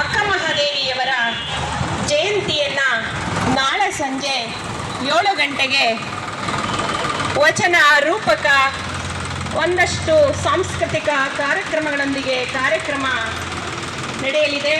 ಅಕ್ಕ ಮಹಾದೇವಿಯವರ ಜಯಂತಿಯನ್ನು ನಾಳೆ ಸಂಜೆ ಏಳು ಗಂಟೆಗೆ ವಚನ ರೂಪಕ ಒಂದಷ್ಟು ಸಾಂಸ್ಕೃತಿಕ ಕಾರ್ಯಕ್ರಮಗಳೊಂದಿಗೆ ಕಾರ್ಯಕ್ರಮ ನಡೆಯಲಿದೆ.